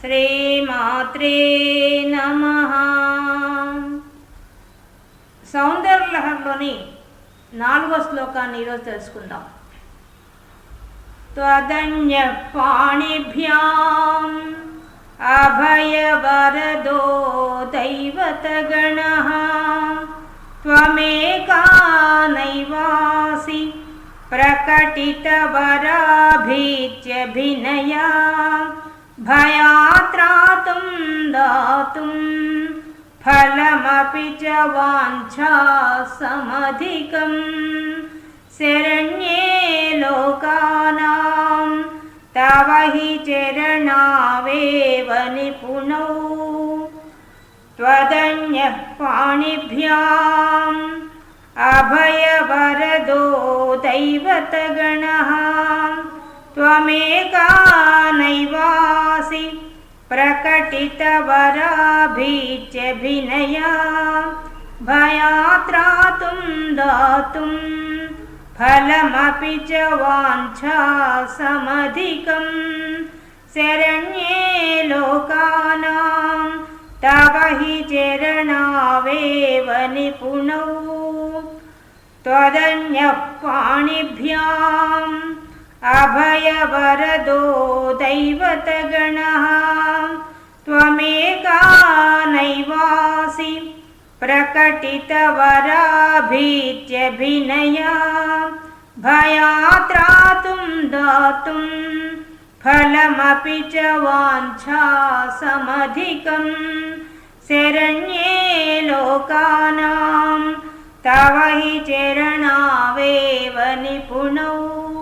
శ్రీమాత్రే నమ. సౌందర్యలహరిలోని నాలుగో శ్లోకాన్ని ఈరోజు తెలుసుకుందాం. త్వదన్య పాణిభ్యాం అభయవరదో దైవతగణ. త్వమేకానైవాసి ప్రకటితవరాభీత్యభినయా. भयात्रातुं दातुं फलमपि च वाञ्छा समधिकं शरण्ये लोकानां तव हि चरणावेव निपुणौ त्वदन्यः पाणिभ्याम् अभयवरदो दैवतगणः त्वमेका नैवासि प्रकटितवराभीत्यभिनया भयात्रातुं दातुं फलमपि च वाञ्छा समधिकं शरण्ये लोकानां तव हि चरणावेव निपुणौ त्वदन्यः पाणिभ्याम् अभयवरदो दैवतगणः त्वमेका नैवासि प्रकटितवराभीत्यभिनया भयात्रातुं दातुं फलमपि च वाञ्छा वाञ्छासमधिकं शरण्ये लोकानां तव हि चरणावेव निपुणौ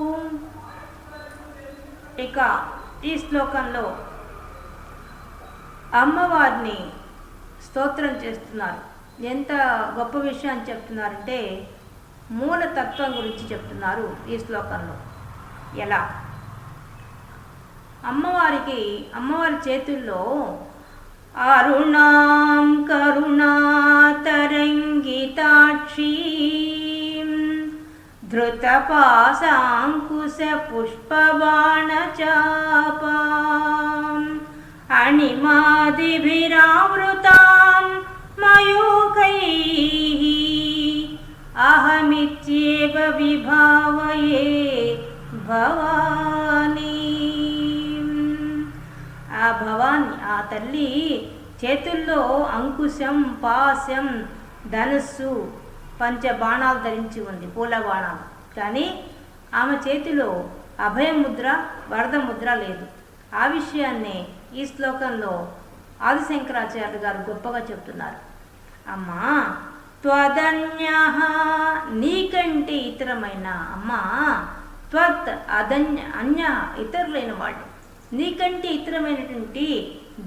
ఇక ఈ శ్లోకంలో అమ్మవారిని స్తోత్రం చేస్తున్నారు. ఎంత గొప్ప విషయాన్ని చెప్తున్నారంటే మూలతత్వం గురించి చెప్తున్నారు ఈ శ్లోకంలో. ఎలా? అమ్మవారికి అమ్మవారి చేతుల్లో అరుణాం కరుణాతరంగితాక్షీ धृतपाशाङ्कुशपुष्पबाणचापाम् अणिमादिभिरावृतां मयूखैः अहमित्येव विभावये భవానీ ఆ భవాని ఆ తల్లి చేతుల్లో అంకుశం పాశం ధనుస్సు పంచ బాణాలు ధరించి ఉంది పూల బాణాలు కానీ ఆమె చేతిలో అభయముద్ర వరద ముద్ర లేదు. ఆ విషయాన్నే ఈ శ్లోకంలో ఆదిశంకరాచార్య గారు గొప్పగా చెప్తున్నారు. అమ్మా త్వదన్య నీకంటే ఇతరమైన అమ్మా త్వత్ అదన్య అన్య ఇతరులైన వాడు నీకంటే ఇతరమైనటువంటి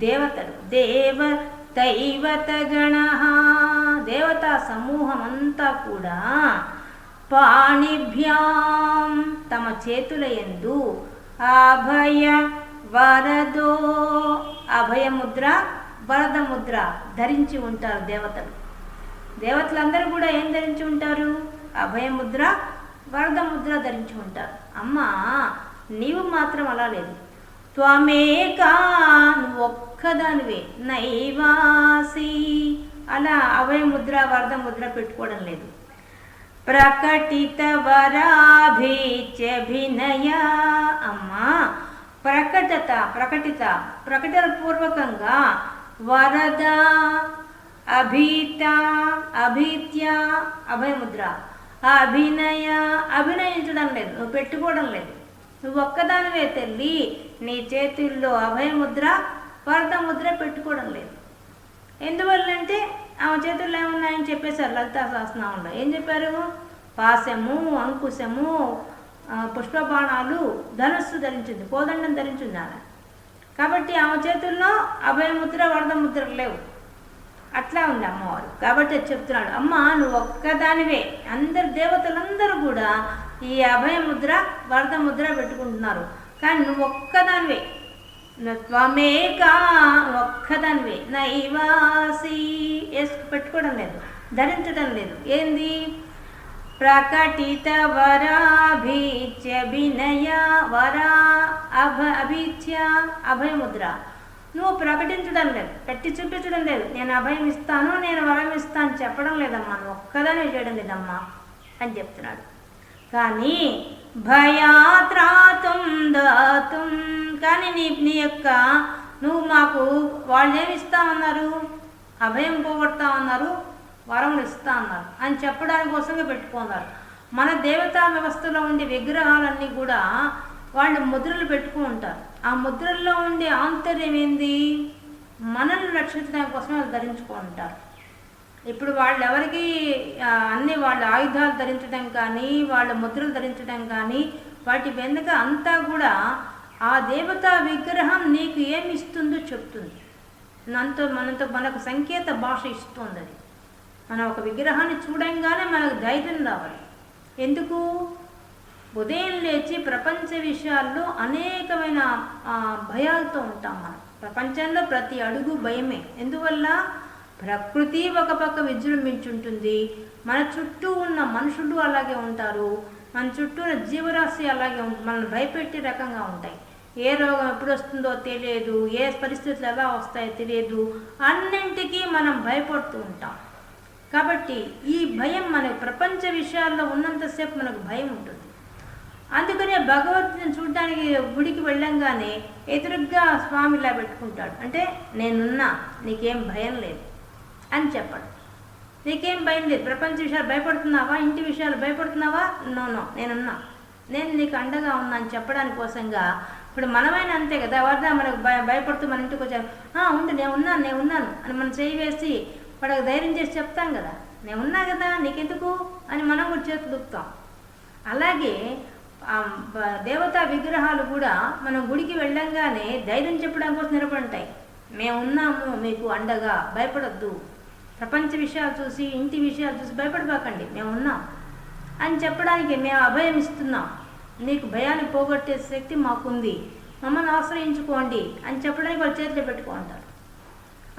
దేవతలు దేవ దైవతగణ దేవతా సమూహం అంతా కూడా పాణిభ్యాం తమ చేతుల ఎందు అభయ వరదో అభయముద్ర వరద ముద్ర ధరించి ఉంటారు దేవతలు. దేవతలందరూ కూడా ఏం ధరించి ఉంటారు? అభయముద్ర వరద ముద్ర ధరించి ఉంటారు. అమ్మ నీవు మాత్రం అలా లేదు. త్వమేకా నువ్వు ఒక్కదానివే. నైవాసి. అలా అభయ ముద్ర వరద ముద్ర పెట్టుకోవడం లేదు. ప్రకటిత వరాభీత్యభినయ అమ్మా ప్రకటత ప్రకటిత ప్రకటన పూర్వకంగా వరద అభీత అభీత్య అభయముద్ర ఆ అభినయ అభినయించడం లేదు నువ్వు పెట్టుకోవడం లేదు. నువ్వు ఒక్కదానివే తల్లి నీ చేతుల్లో అభయముద్ర వరద ముద్ర పెట్టుకోవడం లేదు. ఎందువల్లంటే ఆమె చేతుల్లో ఏమున్నాయని చెప్పేశారు లలితా శాసనంలో ఏం చెప్పారు? పాశము అంకుశము పుష్పబాణాలు ధనుస్సు ధరించింది కోదండం ధరించింది ఆమె. కాబట్టి ఆమె చేతుల్లో అభయముద్ర వరద ముద్ర లేవు. అట్లా ఉంది అమ్మవారు. కాబట్టి అది చెప్తున్నాడు అమ్మ నువ్వు ఒక్కదానివే. అందరు దేవతలందరూ కూడా ఈ అభయ ముద్ర వరద ముద్ర పెట్టుకుంటున్నారు. కానీ నువ్వు ఒక్కదానివే. త్వమేకా నువ్వు ఒక్కదానివే. నైవాసి. వేసుకు పెట్టుకోవడం లేదు. ధరించడం లేదు. ఏంది? ప్రకటిత వరాభీత్య వినయ వరా అభ అభీత్య అభయముద్ర. నువ్వు ప్రకటించడం లేదు. పెట్టి చూపించడం లేదు. నేను అభయం ఇస్తాను నేను వరం ఇస్తాను చెప్పడం లేదమ్మా. నువ్వు ఒక్కదానే చేయడం లేదమ్మా అని చెప్తున్నాడు. కానీ భయాత్రాతం దాతుం. కానీ నీ నీ యొక్క నువ్వు మాకు వాళ్ళు ఏమి ఇస్తామన్నారు అభయం పోగొడతామన్నారు వరములు ఇస్తా అన్నారు అని చెప్పడానికి కోసమే పెట్టుకున్నారు. మన దేవతా వ్యవస్థలో ఉండే విగ్రహాలన్నీ కూడా వాళ్ళు ముద్రలు పెట్టుకుని ఉంటారు. ఆ ముద్రల్లో ఉండే ఆంతర్యం ఏంది? మనల్ని రక్షించడానికి కోసమే వాళ్ళు ధరించుకుంటారు. ఇప్పుడు వాళ్ళు ఎవరికి అన్ని వాళ్ళ ఆయుధాలు ధరించడం కానీ వాళ్ళ ముద్రలు ధరించడం కానీ వాటి వెనుక అంతా కూడా ఆ దేవతా విగ్రహం నీకు ఏమి ఇస్తుందో చెప్తుంది. మనతో మనతో మనకు సంకేత భాష ఇస్తుంది అది మనం ఒక విగ్రహాన్ని చూడంగానే మనకు ధైర్యం రావాలి. ఎందుకు? ఉదయం లేచి ప్రపంచ విషయాల్లో అనేకమైన భయాలతో ఉంటాం మనం. ప్రపంచంలో ప్రతి అడుగు భయమే. ఎందువల్ల? ప్రకృతి ఒక పక్క విజృంభించుంటుంది మన చుట్టూ ఉన్న మనుషులు అలాగే ఉంటారు. మన చుట్టూ ఉన్న జీవరాశి అలాగే మనల్ని భయపెట్టే రకంగా ఉంటాయి. ఏ రోగం ఎప్పుడు వస్తుందో తెలియదు. ఏ పరిస్థితులు ఎలా వస్తాయో తెలియదు. అన్నింటికీ మనం భయపడుతూ ఉంటాం. కాబట్టి ఈ భయం మన ప్రపంచ విషయాల్లో ఉన్నంతసేపు మనకు భయం ఉంటుంది. అందుకనే భగవంతుని చూడడానికి గుడికి వెళ్ళంగానే ఎదురుగ్గా స్వామిలా పెట్టుకుంటాడు. అంటే నేనున్నా నీకేం భయం లేదు. అని చెప్పడు. నీకేం భయం లేదు. ప్రపంచ విషయాలు భయపడుతున్నావా? ఇంటి విషయాలు భయపడుతున్నావా? నో నో నేనున్నా. నేను నీకు అండగా ఉన్నా అని చెప్పడానికి కోసంగా ఇప్పుడు మనమైనా అంతే కదా. ఎవరిదా మనకు భయ భయపడుతూ మన ఇంటికి వచ్చారు ఉండు నేను ఉన్నాను నేను ఉన్నాను అని మనం చేయి వేసి వాడికి ధైర్యం చేసి చెప్తాం కదా. నేను ఉన్నా కదా నీకెందుకు అని మనం కూడా చేతులు దుక్కుతాం. అలాగే దేవతా విగ్రహాలు కూడా మనం గుడికి వెళ్ళంగానే ధైర్యం చెప్పడం కోసం నిలబడి ఉంటాయి. మేము ఉన్నాము మీకు అండగా భయపడొద్దు. ప్రపంచ విషయాలు చూసి ఇంటి విషయాలు చూసి భయపడిపోకండి మేము ఉన్నాం అని చెప్పడానికి మేము అభయం ఇస్తున్నాం. నీకు భయాన్ని పోగొట్టే శక్తి మాకుంది. మమ్మల్ని ఆశ్రయించుకోండి అని చెప్పడానికి వాళ్ళు చేతిలో పెట్టుకుంటారు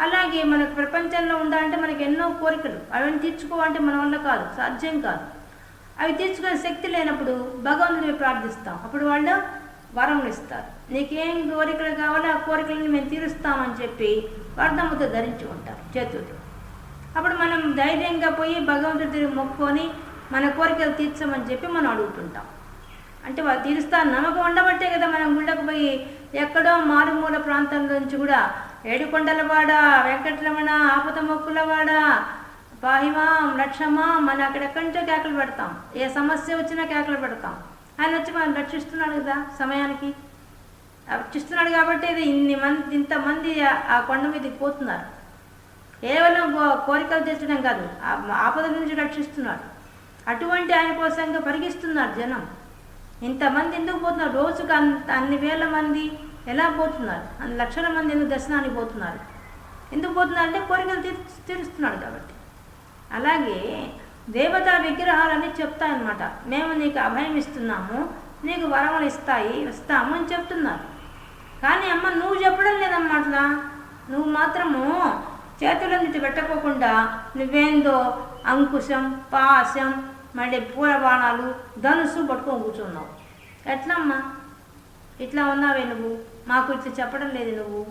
అలాగే మనకు ప్రపంచంలో ఉండాలంటే మనకి ఎన్నో కోరికలు. అవన్నీ తీర్చుకోవాలంటే మన వల్ల కాదు సాధ్యం కాదు. అవి తీర్చుకునే శక్తి లేనప్పుడు భగవంతుని ప్రార్థిస్తాం. అప్పుడు వాళ్ళు వరములు ఇస్తారు. నీకేం కోరికలు కావాలో ఆ కోరికలను మేము తీరుస్తామని చెప్పి వర్ధముతో ధరించుకుంటారు చేతులతో అప్పుడు మనం ధైర్యంగా పోయి భగవంతుడి మొక్కుకొని మన కోరికలు తీర్చమని చెప్పి మనం అడుగుతుంటాం. అంటే వాళ్ళు తీరుస్తారు. నమ్మకం ఉండబట్టే కదా మనం గుళ్ళకు పోయి ఎక్కడో మారుమూల ప్రాంతం నుంచి కూడా ఏడుకొండలవాడ వెంకటరమణ ఆపద మొక్కులవాడ పాహిమాం లక్షమా మన అక్కడెక్కడి నుంచో కేకలు పెడతాం. ఏ సమస్య వచ్చినా కేకలు పెడతాం. ఆయన వచ్చి మనం రక్షిస్తున్నాడు కదా సమయానికి. రక్షిస్తున్నాడు కాబట్టి ఇది ఇన్ని మంది ఇంతమంది ఆ కొండ మీదకి పోతున్నారు. కేవలం కో- కోరికలు తెచ్చడం కాదు ఆపద నుంచి రక్షిస్తున్నాడు. అటువంటి ఆయన కోసంగా పరిగిస్తున్నారు జనం. ఇంతమంది ఎందుకు పోతున్నారు? రోజుకు అంత అన్ని వేల మంది ఎలా పోతున్నారు? అన్ని లక్షల మంది ఎందుకు దర్శనానికి పోతున్నారు? ఎందుకు పోతున్నారు అంటే కోరికలు తీర్ తీరుస్తున్నాడు కాబట్టి. అలాగే దేవతా అని చెప్తాయన్నమాట. మేము నీకు అభయం ఇస్తున్నాము నీకు వరములు ఇస్తాయి ఇస్తాము అని చెప్తున్నారు. కానీ అమ్మ నువ్వు చెప్పడం లేదన్నమాట నువ్వు మాత్రము చేతులన్నిటి పెట్టకోకుండా నువ్వేందో అంకుశం పాశం మళ్ళీ పూల బాణాలు ధనుసు పట్టుకొని కూర్చున్నావు. ఎట్లమ్మా? ఇట్లా ఉన్నావే నువ్వు? మాకు ఇట్లా చెప్పడం లేదు నువ్వు.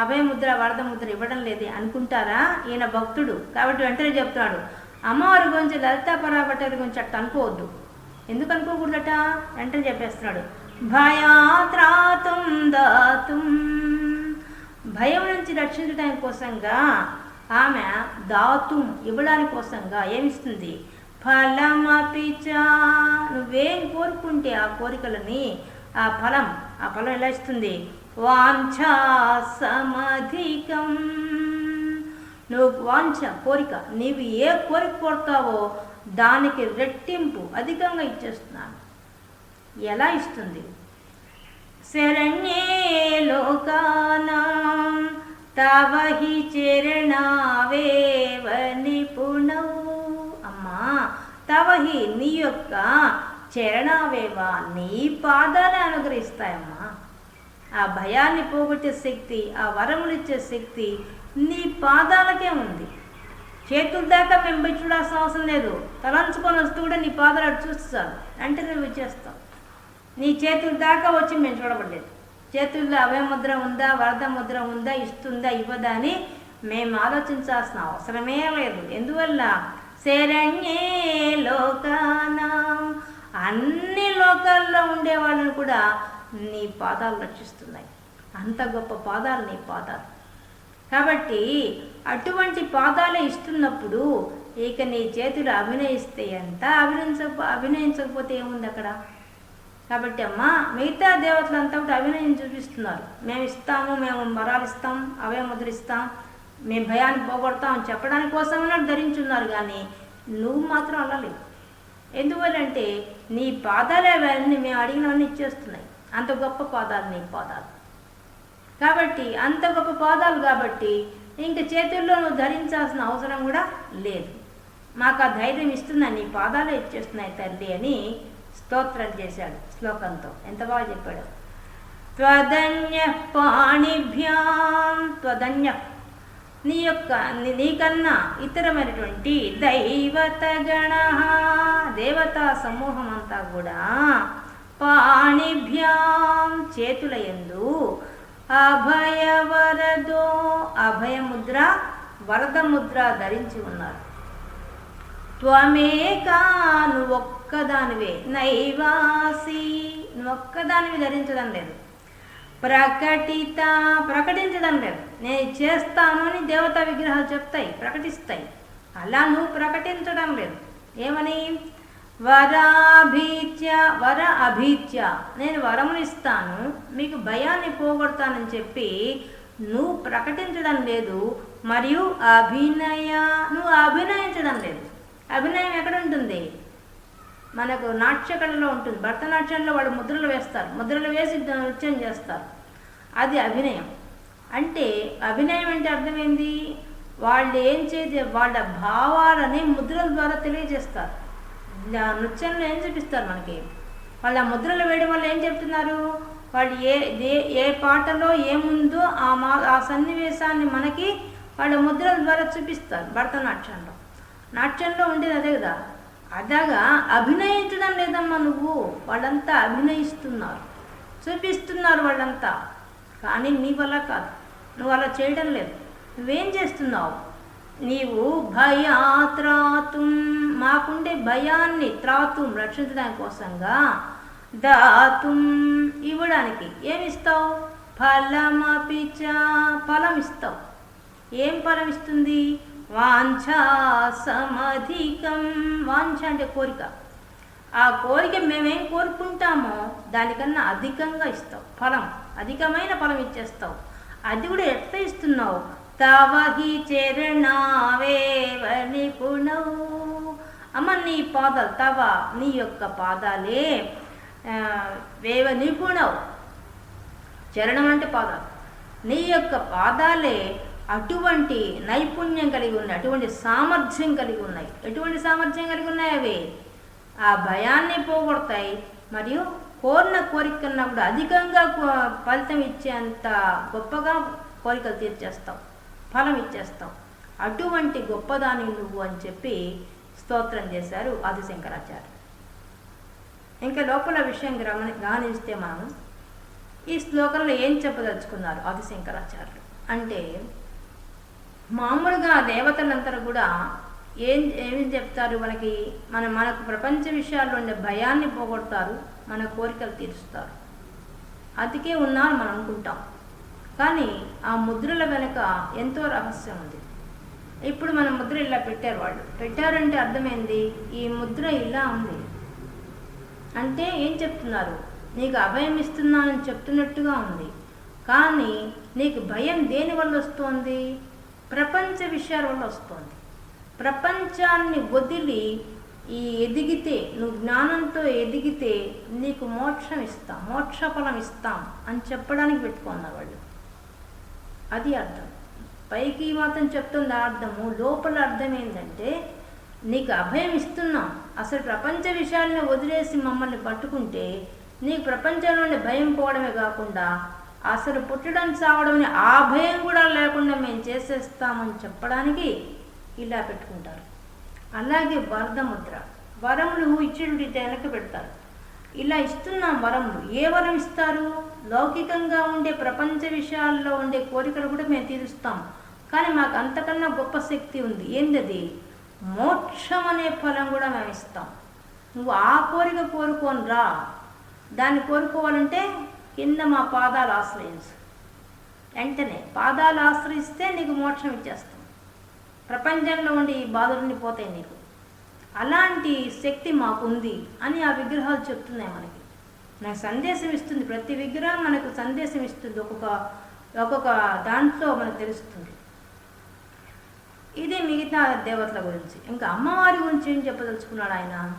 అభయ ముద్ర వరద ముద్ర ఇవ్వడం లేదు అనుకుంటారా? ఈయన భక్తుడు. కాబట్టి వెంటనే చెప్తున్నాడు. అమ్మవారి గురించి లలితా పరాపట్టరి గురించి అట్ట అనుకోవద్దు. ఎందుకు అనుకోకూడదట? వెంటనే చెప్పేస్తున్నాడు. భయాత్రాతుం దాతుం భయం నుంచి రక్షించడానికి కోసంగా ఆమె దాతుం ఇవ్వడానికి కోసంగా ఏమిస్తుంది? ఫలమపిచ నువ్వేం కోరుకుంటే ఆ కోరికలని ఆ ఫలం ఆ ఫలం ఎలా ఇస్తుంది? వాంఛా సమధికం నువ్వు వాంఛ కోరిక నీవు ఏ కోరిక కోరుతావో దానికి రెట్టింపు అధికంగా ఇచ్చేస్తున్నాను. ఎలా ఇస్తుంది? శరణ్యే లోకానాం తవ హి చరణావేవ నిపుణౌ అమ్మా తవ హి నీ యొక్క చరణావేవ? నీ పాదాలే అనుగ్రహిస్తాయమ్మా. ఆ భయాన్ని పోగొట్టే శక్తి ఆ వరములు ఇచ్చే శక్తి నీ పాదాలకే ఉంది. చేతుల దాకా మేము చూడాల్సిన అవసరం లేదు. తలంచుకొని వస్తూ కూడా నీ పాదాలు అటు చూస్తాను అంటే నువ్వు ఇచ్చేస్తావు నీ చేతుల దాకా వచ్చి మేము చూడబడ్డేది చేతుల్లో అభయముద్ర ఉందా వరద ముద్ర ఉందా ఇస్తుందా ఇవ్వదా అని మేము ఆలోచించాల్సిన అవసరమే లేదు. ఎందువల్ల? శరణ్యే లోకానా. అన్ని లోకాల్లో ఉండే వాళ్ళని కూడా నీ పాదాలు రక్షిస్తున్నాయి. అంత గొప్ప పాదాలు నీ పాదాలు. కాబట్టి అటువంటి పాదాలు ఇస్తున్నప్పుడు ఇక నీ చేతులు అభినయిస్తే ఎంత అభినయించ అభినయించకపోతే ఏముంది అక్కడ? కాబట్టి అమ్మ మిగతా దేవతలంతా కూడా అభినయం చూపిస్తున్నారు. మేము ఇస్తాము మేము మరాలిస్తాం ఇస్తాం అవే ముద్రిస్తాం మేము భయాన్ని పోగొడతాం అని చెప్పడానికి కోసమైనా ధరించున్నారు కానీ నువ్వు మాత్రం అలా లేవు. ఎందువల్లంటే నీ పాదాలే అవన్నీ మేము అడిగినవన్నీ ఇచ్చేస్తున్నాయి. అంత గొప్ప పాదాలు నీ పాదాలు. కాబట్టి అంత గొప్ప పాదాలు కాబట్టి ఇంక చేతుల్లో నువ్వు ధరించాల్సిన అవసరం కూడా లేదు. మాకు ఆ ధైర్యం ఇస్తున్నా నీ పాదాలే ఇచ్చేస్తున్నాయి తల్లి అని స్తోత్రం చేశాడు శ్లోకంతో. ఎంత బాగా చెప్పాడు. త్వదన్య పాణిభ్యాం త్వదన్య. నీ యొక్క నీ- నీకన్నా ఇతరమైనటువంటి దైవత గణ దేవతా సమూహం అంతా కూడా పాణిభ్యాం చేతుల యందు అభయవరదో అభయముద్ర వరద ముద్ర ధరించి ఉన్నారు. త్వమేకా నువ్వు ఒక్కదానివే. నైవాసి నువ్వు ఒక్కదానివి ధరించడం లేదు. ప్రకటిత ప్రకటించడం లేదు. నేను చేస్తాను అని దేవతా విగ్రహాలు చెప్తాయి ప్రకటిస్తాయి. అలా నువ్వు ప్రకటించడం లేదు. ఏమని? వరాభీత్య వర అభీత్య నేను వరములు ఇస్తాను మీకు భయాన్ని పోగొడతానని చెప్పి నువ్వు ప్రకటించడం లేదు మరియు అభినయ నువ్వు అభినయించడం లేదు. అభినయం ఎక్కడ ఉంటుంది? మనకు నాట్యకళలో ఉంటుంది. భరతనాట్యంలో వాళ్ళు ముద్రలు వేస్తారు. ముద్రలు వేసి నృత్యం చేస్తారు. అది అభినయం. అంటే అభినయం అంటే అర్థమైంది? వాళ్ళు ఏం చేసే వాళ్ళ భావాలని ముద్రల ద్వారా తెలియజేస్తారు. నృత్యంలో ఏం చూపిస్తారు మనకి? వాళ్ళ ముద్రలు వేయడం వల్ల ఏం చెప్తున్నారు? వాళ్ళు ఏ ఏ ఏ పాటలో ఏముందో ఆ మా ఆ సన్నివేశాన్ని మనకి వాళ్ళ ముద్రల ద్వారా చూపిస్తారు భరతనాట్యంలో. నాట్యంలో ఉండేది అదే కదా. అదాగా అభినయించడం లేదమ్మా నువ్వు. వాళ్ళంతా అభినయిస్తున్నారు. చూపిస్తున్నారు వాళ్ళంతా. కానీ నీ వల్ల కాదు. నువ్వు అలా చేయడం లేదు. నువ్వేం చేస్తున్నావు? నీవు భయాత్రాతుం మాకుండే భయాన్ని త్రాతుం రక్షించడానికి కోసంగా దాతుం ఇవ్వడానికి ఏమిస్తావు? ఫలమపిచ ఫలం ఇస్తావు ఏం ఫలం ఇస్తుంది వాంఛా సమధికం వాంఛ అంటే కోరిక. ఆ కోరిక మేమేం కోరుకుంటామో దానికన్నా అధికంగా ఇస్తావు ఫలం అధికమైన ఫలం ఇచ్చేస్తావు అది కూడా ఎట్లా ఇస్తున్నావు? తవ హి చరణావేవ నిపుణవు అమ్మ నీ పాదాలు తవ నీ యొక్క పాదాలే వేవ నిపుణవు చరణం అంటే పాదాలు. నీ యొక్క పాదాలే అటువంటి నైపుణ్యం కలిగి ఉన్నాయి అటువంటి సామర్థ్యం కలిగి ఉన్నాయి. ఎటువంటి సామర్థ్యం కలిగి ఉన్నాయి అవి? ఆ భయాన్ని పోగొడతాయి. మరియు కోరిన కోరిక కన్నా కూడా అధికంగా ఫలితం ఇచ్చేంత గొప్పగా కోరికలు తీర్చేస్తావు. ఫలం ఇచ్చేస్తావు. అటువంటి గొప్పదాని నువ్వు అని చెప్పి స్తోత్రం చేశారు ఆదిశంకరాచార్య ఇంకా లోపల విషయం గమని గమనిస్తే మనం ఈ శ్లోకంలో ఏం చెప్పదలుచుకున్నారు ఆదిశంకరాచార్యులు? అంటే మామూలుగా దేవతలందరూ కూడా ఏం ఏమి చెప్తారు? మనకి మన మనకు ప్రపంచ విషయాల్లో ఉండే భయాన్ని పోగొడతారు మన కోరికలు తీరుస్తారు. అతికే ఉన్నారు మనం అనుకుంటాం. కానీ ఆ ముద్రల వెనుక ఎంతో రహస్యం ఉంది. ఇప్పుడు మన ముద్ర ఇలా పెట్టారు వాళ్ళు. పెట్టారంటే అర్థమైంది ఈ ముద్ర ఇలా ఉంది. అంటే ఏం చెప్తున్నారు? నీకు అభయం ఇస్తున్నానని చెప్తున్నట్టుగా ఉంది. కానీ నీకు భయం దేని వల్ల వస్తోంది? ప్రపంచ విషయాల వల్ల వస్తోంది. ప్రపంచాన్ని వదిలి ఈ ఎదిగితే నువ్వు జ్ఞానంతో ఎదిగితే నీకు మోక్షం ఇస్తాం మోక్ష ఫలం ఇస్తాం అని చెప్పడానికి పెట్టుకున్నారు వాళ్ళు. అది అర్థం. పైకి మాత్రం చెప్తుంది అర్థము. లోపల అర్థం ఏంటంటే నీకు అభయం ఇస్తున్నాం. అసలు ప్రపంచ విషయాలను వదిలేసి మమ్మల్ని పట్టుకుంటే నీకు ప్రపంచంలోని భయం పోవడమే కాకుండా అసలు పుట్టడం చావడం ఆ భయం కూడా లేకుండా మేము చేసేస్తామని చెప్పడానికి ఇలా పెట్టుకుంటారు. అలాగే వరదముద్ర. వరములు ఇచ్చేటువంటి వెనక్కి పెడతారు. ఇలా ఇస్తున్నాం వరములు. ఏ వరం ఇస్తారు? లౌకికంగా ఉండే ప్రపంచ విషయాల్లో ఉండే కోరికలు కూడా మేము తీరుస్తాం. కానీ మాకు అంతకన్నా గొప్ప శక్తి ఉంది. ఏంటది మోక్షం అనే ఫలం కూడా మేము ఇస్తాం. నువ్వు ఆ కోరిక కోరుకోని రా దాన్ని కోరుకోవాలంటే కింద మా పాదాలు ఆశ్రయించు. వెంటనే పాదాలు ఆశ్రయిస్తే నీకు మోక్షం ఇచ్చేస్తాం. ప్రపంచంలో ఉండి ఈ బాధలన్నీ పోతాయి నీకు. అలాంటి శక్తి మాకుంది అని ఆ విగ్రహాలు చెప్తున్నాయి మనకి. నాకు సందేశం ఇస్తుంది. ప్రతి విగ్రహం మనకు సందేశం ఇస్తుంది. ఒక్కొక్క ఒక్కొక్క దాంట్లో మనకు తెలుస్తుంది. ఇది మిగతా దేవతల గురించి. ఇంకా అమ్మవారి గురించి ఏం చెప్పదలుచుకున్నాడు ఆయన?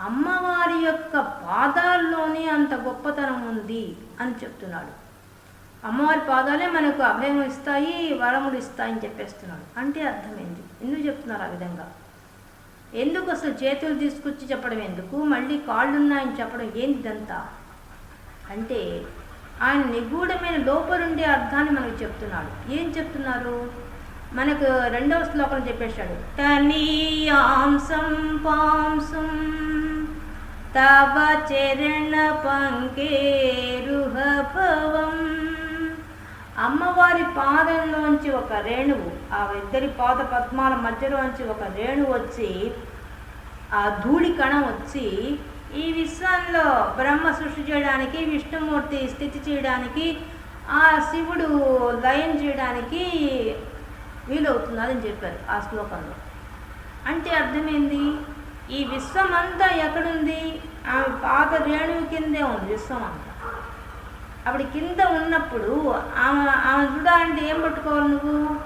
అమ్మవారి యొక్క పాదాల్లోనే అంత గొప్పతనం ఉంది అని చెప్తున్నాడు. అమ్మవారి పాదాలే మనకు అభయం ఇస్తాయి వరములు ఇస్తాయని చెప్పేస్తున్నాడు. అంటే అర్థమైంది. ఎందుకు చెప్తున్నారు ఆ విధంగా? ఎందుకు అసలు చేతులు తీసుకొచ్చి చెప్పడం ఎందుకు? మళ్ళీ కాళ్ళు ఉన్నాయని చెప్పడం ఏంటి ఇదంతా? అంటే ఆయన నిగూఢమైన లోపలుండే అర్థాన్ని మనకు చెప్తున్నాడు. ఏం చెప్తున్నారు? మనకు రెండవ శ్లోకం చెప్పేశాడు. తనీయాంసం పాంసం తవ చరణ పంకేరుహభవం. అమ్మవారి పాదంలోంచి ఒక రేణువు ఆ ఇద్దరి పాద పద్మాల మధ్యలోంచి ఒక రేణువు వచ్చి ఆ ధూళి కణం వచ్చి ఈ విశ్వంలో బ్రహ్మ సృష్టి చేయడానికి విష్ణుమూర్తి స్థితి చేయడానికి ఆ శివుడు లయం చేయడానికి వీలవుతున్నదని చెప్పారు ఆ శ్లోకంలో. అంటే అర్థమైంది ఈ విశ్వం అంతా ఎక్కడుంది? ఆమె పాత రేణువు కిందే ఉంది విశ్వం అంతా అప్పుడు కింద ఉన్నప్పుడు ఆమె ఆమె చూడాలంటే ఏం పట్టుకోవాలి నువ్వు?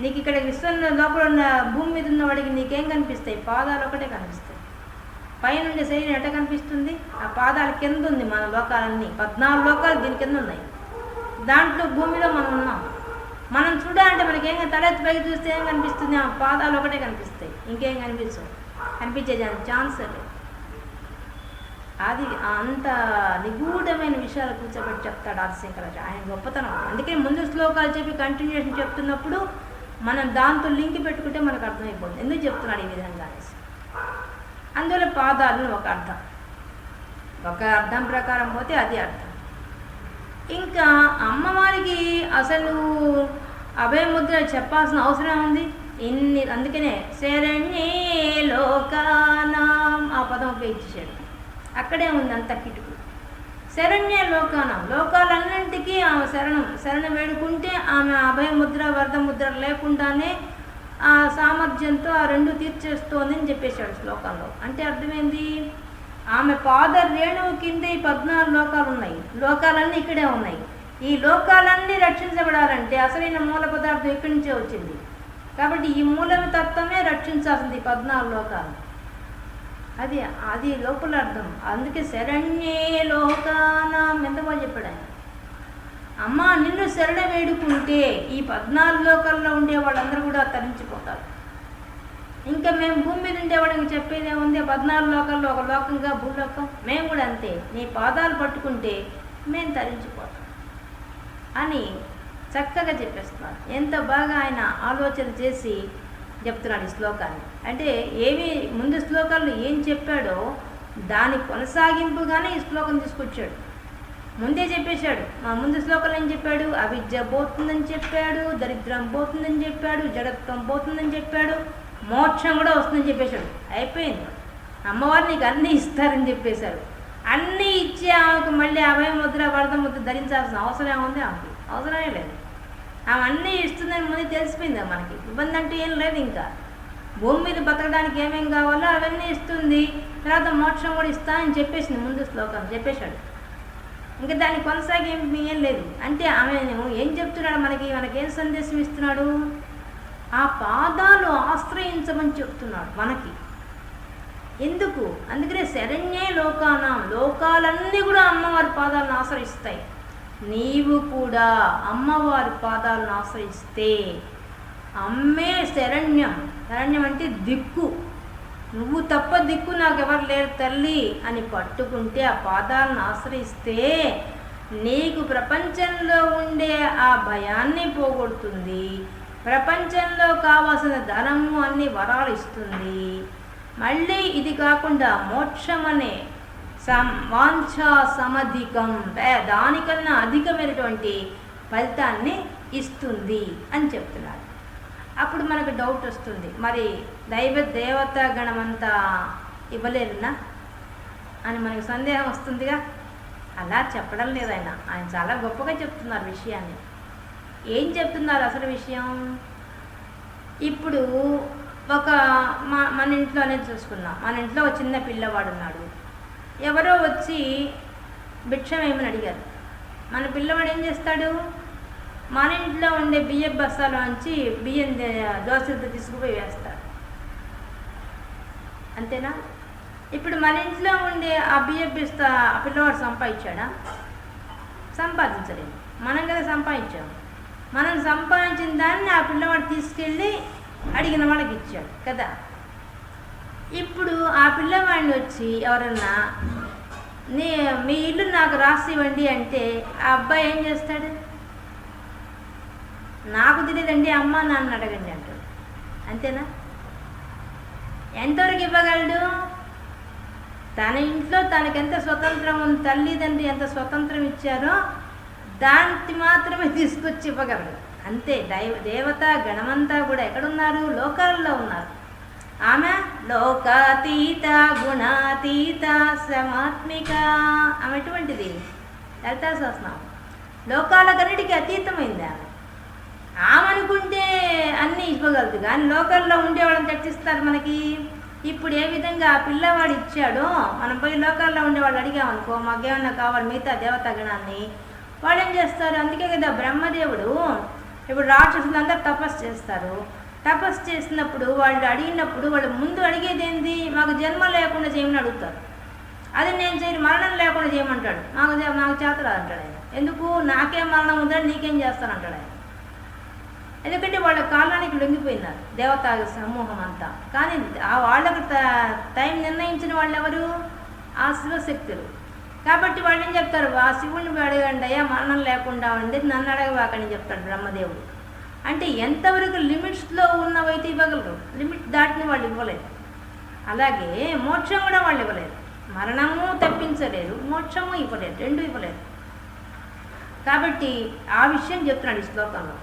నీకు ఇక్కడ విశ్వంలో లోపల ఉన్న భూమి మీద ఉన్న వాడికి నీకేం కనిపిస్తాయి? పాదాలు ఒకటే కనిపిస్తాయి. పైనుండే శరీరం ఎట కనిపిస్తుంది? ఆ పాదాల కింద ఉంది మన లోకాలన్నీ. పద్నాలుగు లోకాలు దీని కింద ఉన్నాయి. దాంట్లో భూమిలో మనం ఉన్నాం. మనం చూడాలంటే మనకి ఏం తలెత్తి పైకి చూస్తే ఏం కనిపిస్తుంది? ఆ పాదాలు ఒకటే కనిపిస్తాయి. ఇంకేం కనిపించవు. కనిపించే ఛాన్స్ లేదు అది అంత నిగూఢమైన విషయాలు కూర్చోబెట్టి చెప్తాడు ఆదిశంకరాచార్య. ఆయన గొప్పతనం. అందుకే ముందు శ్లోకాలు చెప్పి కంటిన్యూషన్ చెప్తున్నప్పుడు మనం దాంతో లింక్ పెట్టుకుంటే మనకు అర్థమైపోతుంది. ఎందుకు చెప్తున్నాడు ఈ విధంగా అనేసి. అందువల్ల పాదాలను ఒక అర్థం. ఒక అర్థం ప్రకారం పోతే అది అర్థం. ఇంకా అమ్మవారికి అసలు అభయముద్ర చెప్పాల్సిన అవసరం ఉంది ఇన్ని అందుకనే శరణ్యే లోకానాం ఆ పదం ఉపయోగించాడు అక్కడే ఉంది అంత కిటుకు. శరణ్య లోకానం లోకాలన్నింటికీ ఆమె శరణం శరణం వేడుకుంటే ఆమె అభయముద్ర వరదముద్ర లేకుండానే ఆ సామర్థ్యంతో ఆ రెండు తీర్చేస్తోందని చెప్పేశాడు శ్లోకంలో. అంటే అర్థమైంది? ఆమె పాద రేణువు కింద ఈ పద్నాలుగు లోకాలు ఉన్నాయి లోకాలన్నీ ఇక్కడే ఉన్నాయి. ఈ లోకాలన్నీ రక్షించబడాలంటే అసలైన మూల పదార్థం ఇక్కడి నుంచే వచ్చింది. కాబట్టి ఈ మూల తత్వమే రక్షించాల్సింది ఈ పద్నాలుగు లోకాలు. అది అది లోపల అర్థం. అందుకే శరణ్యే లోకానం ఎంత బాగా చెప్పాడు ఆయన. అమ్మ నిన్ను శరణ వేడుకుంటే ఈ పద్నాలుగు లోకాల్లో ఉండే వాళ్ళందరూ కూడా తరించిపోతారు. ఇంకా మేము భూమి మీద ఉండేవాడికి చెప్పేది ఏముంది? పద్నాలుగు లోకాల్లో ఒక లోకంగా భూలోకం. మేము కూడా అంతే. నీ పాదాలు పట్టుకుంటే మేము తరించిపోతాం అని చక్కగా చెప్పేస్తున్నారు. ఎంత బాగా ఆయన ఆలోచన చేసి చెప్తున్నాడు ఈ శ్లోకాన్ని. అంటే ఏమి ముందు శ్లోకాల్లో ఏం చెప్పాడో దాని కొనసాగింపుగానే ఈ శ్లోకం తీసుకొచ్చాడు. ముందే చెప్పేశాడు. మా ముందు శ్లోకాలు ఏం చెప్పాడు? అవిద్య పోతుందని చెప్పాడు దరిద్రం పోతుందని చెప్పాడు జడత్వం పోతుందని చెప్పాడు. మోక్షం కూడా వస్తుందని చెప్పేశాడు. అయిపోయింది. అమ్మవారు నీకు అన్నీ ఇస్తారని చెప్పేశారు అన్నీ ఇచ్చి ఆమెకు మళ్ళీ అభయ ముద్ర వరద ముద్ర ధరించాల్సిన అవసరం ఏముంది ఆమెకి? అవసరమే లేదు. ఆమె అన్నీ ఇస్తుందని ముందు తెలిసిపోయింది మనకి. ఇబ్బంది అంటే ఏం లేదు ఇంకా. భూమి మీద బతకడానికి ఏమేం కావాలో అవన్నీ ఇస్తుంది. తర్వాత మోక్షం కూడా ఇస్తా అని చెప్పేసింది ముందు శ్లోకం చెప్పేశాడు. ఇంకా దాన్ని కొనసాగేం ఏం లేదు. అంటే ఆమె ఏం చెప్తున్నాడు మనకి? మనకేం సందేశం ఇస్తున్నాడు? ఆ పాదాలు ఆశ్రయించమని చెప్తున్నాడు మనకి. ఎందుకు? అందుకనే శరణ్యే లోకానం. లోకాలన్నీ కూడా అమ్మవారి పాదాలను ఆశ్రయిస్తాయి. నీవు కూడా అమ్మవారి పాదాలను ఆశ్రయిస్తే అమ్మే శరణ్యం. శరణ్యం అంటే దిక్కు. నువ్వు తప్ప దిక్కు నాకెవరు లేరు తల్లి అని పట్టుకుంటే ఆ పాదాలను ఆశ్రయిస్తే నీకు ప్రపంచంలో ఉండే ఆ భయాన్ని పోగొడుతుంది. ప్రపంచంలో కావాల్సిన ధనము అన్ని వరాలు ఇస్తుంది. మళ్ళీ ఇది కాకుండా మోక్షం అనే సం వాంఛా సమధికం. దానికన్నా అధికమైనటువంటి ఫలితాన్ని ఇస్తుంది అని చెప్తున్నారు. అప్పుడు మనకు డౌట్ వస్తుంది. మరి దైవ దేవతా గణమంతా ఇవ్వలేరునా అని మనకు సందేహం వస్తుందిగా? అలా చెప్పడం లేదు ఆయన. ఆయన చాలా గొప్పగా చెప్తున్నారు విషయాన్ని. ఏం చెప్తున్నారు అసలు విషయం? ఇప్పుడు ఒక మా మన ఇంట్లోనే చూసుకున్నాం. మన ఇంట్లో ఒక చిన్న పిల్లవాడు ఉన్నాడు ఎవరో వచ్చి భిక్షం ఏమని అడిగారు? మన పిల్లవాడు ఏం చేస్తాడు? మన ఇంట్లో ఉండే బియ్యం బస్తాలోంచి బియ్యం దోశ దోశలతో తీసుకుపోయి వేస్తాడు. అంతేనా? ఇప్పుడు మన ఇంట్లో ఉండే ఆ బియ్యం బిస్తా ఆ పిల్లవాడు సంపాదించాడా? సంపాదించలేదు. మనం కదా సంపాదించాం. మనం సంపాదించిన దాన్ని ఆ పిల్లవాడు తీసుకెళ్ళి అడిగిన వాళ్ళకి ఇచ్చాడు కదా? ఇప్పుడు ఆ పిల్లవాడిని వచ్చి ఎవరన్నా నీ మీ ఇల్లు నాకు రాసి ఇవ్వండి అంటే ఆ అబ్బాయి ఏం చేస్తాడు? నాకు తెలియదండి అమ్మ నాన్న అడగండి అంటాడు. అంతేనా? ఎంతవరకు ఇవ్వగలడు? తన ఇంట్లో తనకెంత స్వతంత్రం ఉంది తల్లిదండ్రి ఎంత స్వతంత్రం ఇచ్చారో దానికి మాత్రమే తీసుకొచ్చి ఇవ్వగలరు. అంతే దైవ దేవత గణమంతా కూడా ఎక్కడున్నారు? లోకాల్లో ఉన్నారు. ఆమె లోకాతీత గుణాతీత సమాత్మిక. ఆమె ఎటువంటిది? లలితా సహస్రనామం లోకాలకన్నిటికీ అతీతమైంది ఆమె. ఆమె అనుకుంటే అన్నీ ఇవ్వగలదు కానీ లోకల్లో ఉండేవాళ్ళని చర్చిస్తారు మనకి. ఇప్పుడు ఏ విధంగా ఆ పిల్లవాడు ఇచ్చాడో మనం పోయి లోకాల్లో ఉండేవాళ్ళు అడిగామనుకో మాకేమన్నా కావాలి మిగతా దేవతా గణాన్ని? వాళ్ళు ఏం చేస్తారు? అందుకే కదా బ్రహ్మదేవుడు ఇప్పుడు రాక్షసులందరూ తపస్సు చేస్తారు. తపస్సు చేసినప్పుడు వాళ్ళు అడిగినప్పుడు వాళ్ళు ముందు అడిగేది ఏంది? మాకు జన్మ లేకుండా చేయమని అడుగుతారు. అది నేను చేయను మరణం లేకుండా చేయమంటాడు. మాకు నాకు చేతరాదు అంటాడు ఆయన. ఎందుకు? నాకేం మరణం ఉందని నీకేం చేస్తానంటాడు ఆయన. ఎందుకంటే వాళ్ళ కాలానికి లొంగిపోయినారు దేవతా సమూహం అంతా. కానీ ఆ వాళ్ళకు టైం నిర్ణయించిన వాళ్ళు ఎవరు ఆ శివశక్తులు. కాబట్టి వాళ్ళు ఏం చెప్తారు? ఆ శివుడిని అడగండి అయ్యా మరణం లేకుండా ఉండి నన్ను అడగవాకని చెప్తాడు బ్రహ్మదేవుడు. అంటే ఎంతవరకు లిమిట్స్లో ఉన్నవైతే ఇవ్వగలరు? లిమిట్ దాటిని వాళ్ళు ఇవ్వలేరు అలాగే మోక్షం కూడా వాళ్ళు ఇవ్వలేరు మరణము తప్పించలేరు మోక్షము ఇవ్వలేరు రెండు ఇవ్వలేరు కాబట్టి ఆ విషయం చెప్తున్నాడు ఈ శ్లోకంలో.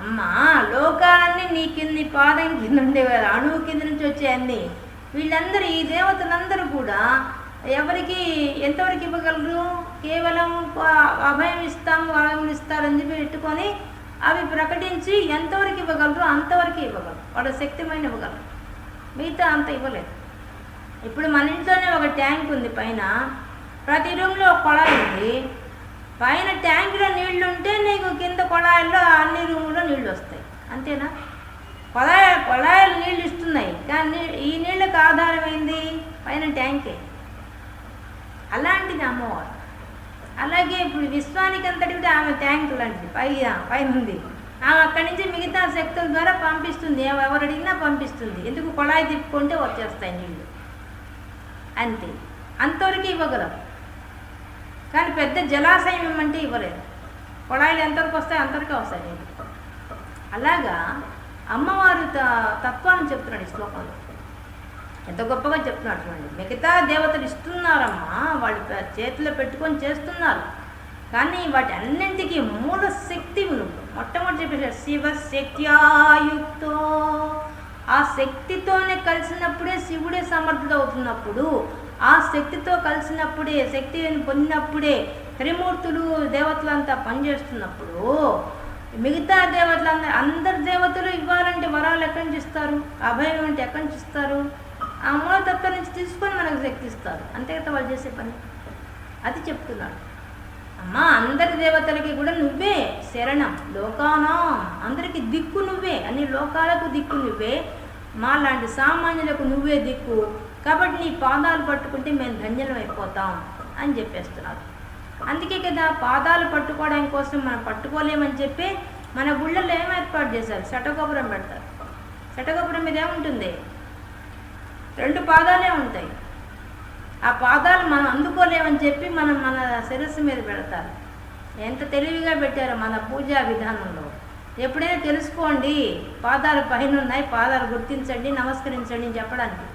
అమ్మా లోకాలన్నీ నీ కింది పాదం కింద ఉండేవారు అణువు కింద నుంచి వచ్చాయన్నీ వీళ్ళందరూ ఈ దేవతలందరూ కూడా ఎవరికి ఎంతవరకు ఇవ్వగలరు? కేవలం అభయం ఇస్తాము అభయం ఇస్తారని చెప్పి పెట్టుకొని అవి ప్రకటించి ఎంతవరకు ఇవ్వగలరు? అంతవరకు ఇవ్వగలరు. వాళ్ళ శక్తిమైన ఇవ్వగలరు. మిగతా అంత ఇవ్వలేదు. ఇప్పుడు మన ఇంట్లోనే ఒక ట్యాంక్ ఉంది పైన. ప్రతి రూమ్లో ఒక కొళాయి ఉంది. పైన ట్యాంక్లో నీళ్ళు ఉంటే నీకు కింద కొళాయిల్లో అన్ని రూముల్లో నీళ్ళు వస్తాయి. అంతేనా? కొళాయి కొళాయిలు నీళ్ళు ఇస్తున్నాయి. కానీ ఈ నీళ్ళకి ఆధారమైంది పైన ట్యాంకే. అలాంటిది అమ్మవారు అలాగే ఇప్పుడు విశ్వానికి అంతటికి ఆమె ట్యాంక్ లాంటిది. పై పైన ఉంది ఆమె అక్కడి నుంచి మిగతా శక్తుల ద్వారా పంపిస్తుంది. ఎవరు అడిగినా పంపిస్తుంది. ఎందుకు కొళాయి తిప్పుకుంటే వచ్చేస్తాయి నీళ్ళు అంతే. అంతవరకు ఇవ్వగలం. కానీ పెద్ద జలాశయం ఇవ్వమంటే ఇవ్వలేదు. కొళాయిలు ఎంతవరకు వస్తాయి అంతవరకే వస్తాయి అలాగా? అమ్మవారు త- తత్వాన్ని చెప్తున్నాడు ఈ శ్లోకంలో. ఎంత గొప్పగా చెప్తున్నాడు చూడండి. మిగతా దేవతలు ఇస్తున్నారమ్మా వాళ్ళు చేతిలో పెట్టుకొని చేస్తున్నారు. కానీ వాటి అన్నింటికి మూల శక్తి నువ్వు మొట్టమొదటి చెప్పేసాడు శివ శక్త్యాయుక్తో. ఆ శక్తితోనే కలిసినప్పుడే శివుడే సమర్థుడు అవుతున్నప్పుడు ఆ శక్తితో కలిసినప్పుడే శక్తిని పొందినప్పుడే త్రిమూర్తులు దేవతలంతా పనిచేస్తున్నప్పుడు మిగతా దేవతలందరూ అందరు దేవతలు ఇవ్వాలంటే వరాలు ఎక్కడి నుంచి ఇస్తారు? అభయం అంటే ఎక్కడి నుంచి ఇస్తారు? ఆ మూలతత్వం నుంచి తీసుకొని మనకు శక్తి ఇస్తారు. అంతే కదా వాళ్ళు చేసే పని? అది చెప్తున్నాడు. అమ్మా అందరి దేవతలకి కూడా నువ్వే శరణం లోకానం? అందరికి దిక్కు నువ్వే అన్ని లోకాలకు దిక్కు నువ్వే. మా లాంటి సామాన్యులకు నువ్వే దిక్కు. కాబట్టి నీ పాదాలు పట్టుకుంటే మేము ధన్యలం అయిపోతాం అని చెప్పేస్తున్నారు అందుకే కదా పాదాలు పట్టుకోవడం కోసం మనం పట్టుకోలేమని చెప్పి మన గుళ్ళల్లో ఏం ఏర్పాటు చేశారు? శటగోపురం పెడతారు. శటగోపురం మీద ఏముంటుంది? రెండు పాదాలే ఉంటాయి. ఆ పాదాలు మనం అందుకోలేమని చెప్పి మనం మన శిరస్సు మీద పెడతారు. ఎంత తెలివిగా పెట్టారో మన పూజా విధానంలో. ఎప్పుడైనా తెలుసుకోండి పాదాలు పైన ఉన్నాయి పాదాలు గుర్తించండి నమస్కరించండి అని చెప్పడానికి.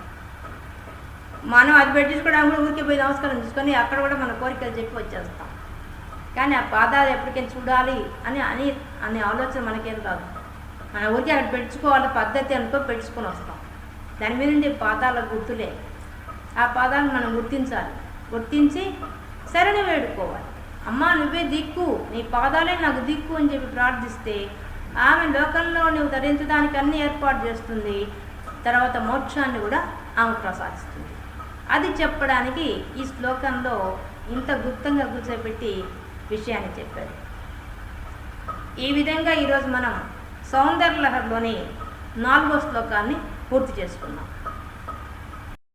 మనం అది పెట్టించుకోవడానికి కూడా ఊరికి పోయి నమస్కారం తీసుకొని అక్కడ కూడా మన కోరికలు చెప్పి వచ్చేస్తాం. కానీ ఆ పాదాలు ఎప్పటికైనా చూడాలి అని అని అనే ఆలోచన మనకేం కాదు. మన ఊరికి అక్కడ పెట్టుకోవాలి పద్ధతి అనుకో పెట్టుకొని వస్తాం. దాని మీద ఉండే పాదాల గుర్తులే. ఆ పాదాలు మనం గుర్తించాలి. గుర్తించి శరణి వేడుకోవాలి. అమ్మా నువ్వే దిక్కు. నీ పాదాలే నాకు దిక్కు అని చెప్పి ప్రార్థిస్తే ఆమె లోకంలో నువ్వు ధరించడానికి అన్ని ఏర్పాటు చేస్తుంది. తర్వాత మోక్షాన్ని కూడా ఆమె ప్రసాదిస్తుంది. అది చెప్పడానికి ఈ శ్లోకంలో ఇంత గుప్తంగా కూర్చోబెట్టి విషయాన్ని చెప్పారు. ఈ విధంగా ఈరోజు మనం సౌందర్యలహరిలోని నాలుగో శ్లోకాన్ని పూర్తి చేసుకున్నాం